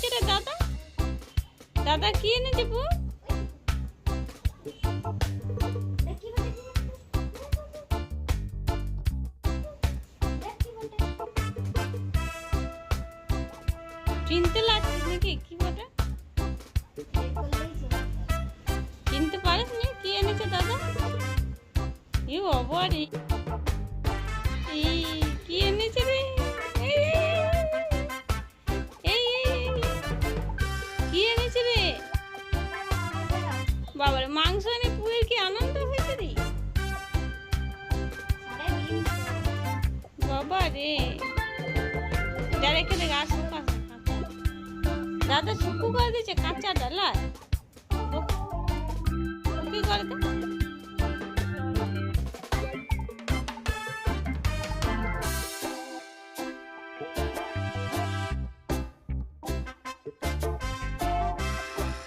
এনেছে রে দাদা? দাদা, কি এনেছে পু চিনতে লাগছিস নাকি? কি বটে চিনতে পারিস নি? কি এনেছে দাদা? ই বাবা রে কি এনেছি রে। বাবার, মাংস এনে পুয়ের কি আনন্দ হয়েছে রে? বাবা রে যারা খেলে দাদা শুকু করে দিয়েছে, কাঁচা ডালা কি করে দেয়